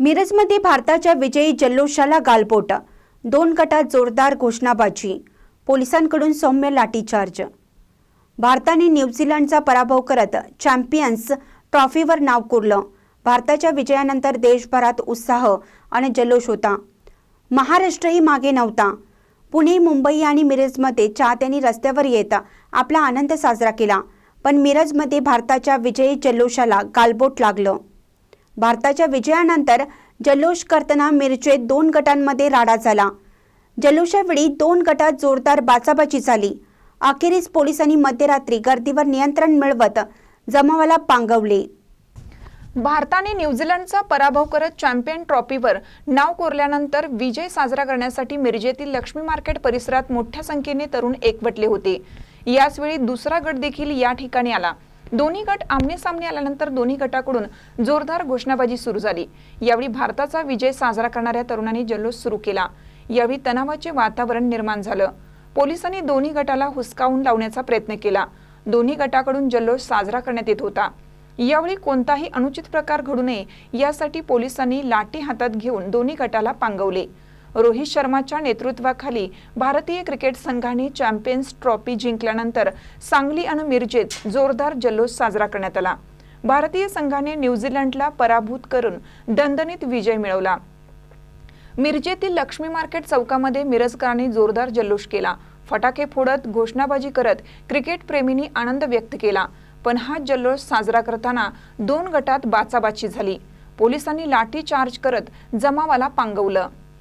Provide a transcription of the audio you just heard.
मिरजमध्ये भारताच्या विजयी जल्लोषाला गालबोट दोन गटात जोरदार घोषणाबाजी पोलिसांकडून सौम्य लाठीचार्ज. भारताने न्यूझीलंडचा पराभव करत चॅम्पियन्स ट्रॉफीवर नाव कोरलं. भारताच्या विजयानंतर देशभरात उत्साह आणि जल्लोष होता. महाराष्ट्रही मागे नव्हता. पुणे मुंबई आणि मिरजमध्ये चाहत्यांनी रस्त्यावर येत आपला आनंद साजरा केला पण मिरजमध्ये भारताच्या विजयी जल्लोषाला गालबोट लागलं. भारताच्या विजयानंतर जल्लोष करताना मिरजेत दोन गटांमध्ये राडा झाला. जल्लोषावेळी दोन गटात जोरदार बाचाबाची झाली. अखेरीस पोलिसांनी मध्यरात्री गर्दीवर नियंत्रण मिळवत जमावाला पांगवले. भारताने न्यूझीलंडचा पराभव करत चॅम्पियन ट्रॉफीवर नाव कोरल्यानंतर विजय साजरा करण्यासाठी मिरजेतील लक्ष्मी मार्केट परिसरात मोठ्या संख्येने तरुण एकवटले होते. याचवेळी दुसरा गट देखील या ठिकाणी आला. दोन्ही गट आमने सामने आल्यानंतर दोन्ही गटाकडून जोरदार घोषणाबाजी सुरू झाली. यावेळी भारताचा विजय साजरा करणाऱ्या तरुणांनी जल्लोष सुरू केला. यावेळी तणावाचे वातावरण निर्माण झालं. पोलिसांनी दोन्ही गटाला हुसकावून लावण्याचा प्रयत्न केला. दोन्ही गटाकडून जल्लोष साजरा करण्यात येत होता. यावेळी कोणताही अनुचित प्रकार घडू नये यासाठी पोलिसांनी लाठी हातात घेऊन दोन्ही गटाला पांगवले. रोहित शर्माच्या नेतृत्वाखाली भारतीय क्रिकेट संघाने चॅम्पियन्स ट्रॉफी जिंकल्यानंतर सांगली आणि मिरजेत जोरदार जल्लोष साजरा करण्यात आला. भारतीय संघाने न्यूझीलंडला पराभूत करून दणदणीत विजय मिळवला. मिरजेतील लक्ष्मी मार्केट चौकामध्ये मिरजकरांनी जोरदार जल्लोष केला. फटाके फोडत घोषणाबाजी करत क्रिकेट प्रेमींनी आनंद व्यक्त केला. पण हा जल्लोष साजरा करताना दोन गटात बाचाबाची झाली. पोलिसांनी लाठी चार्ज करत जमावाला पांगवलं.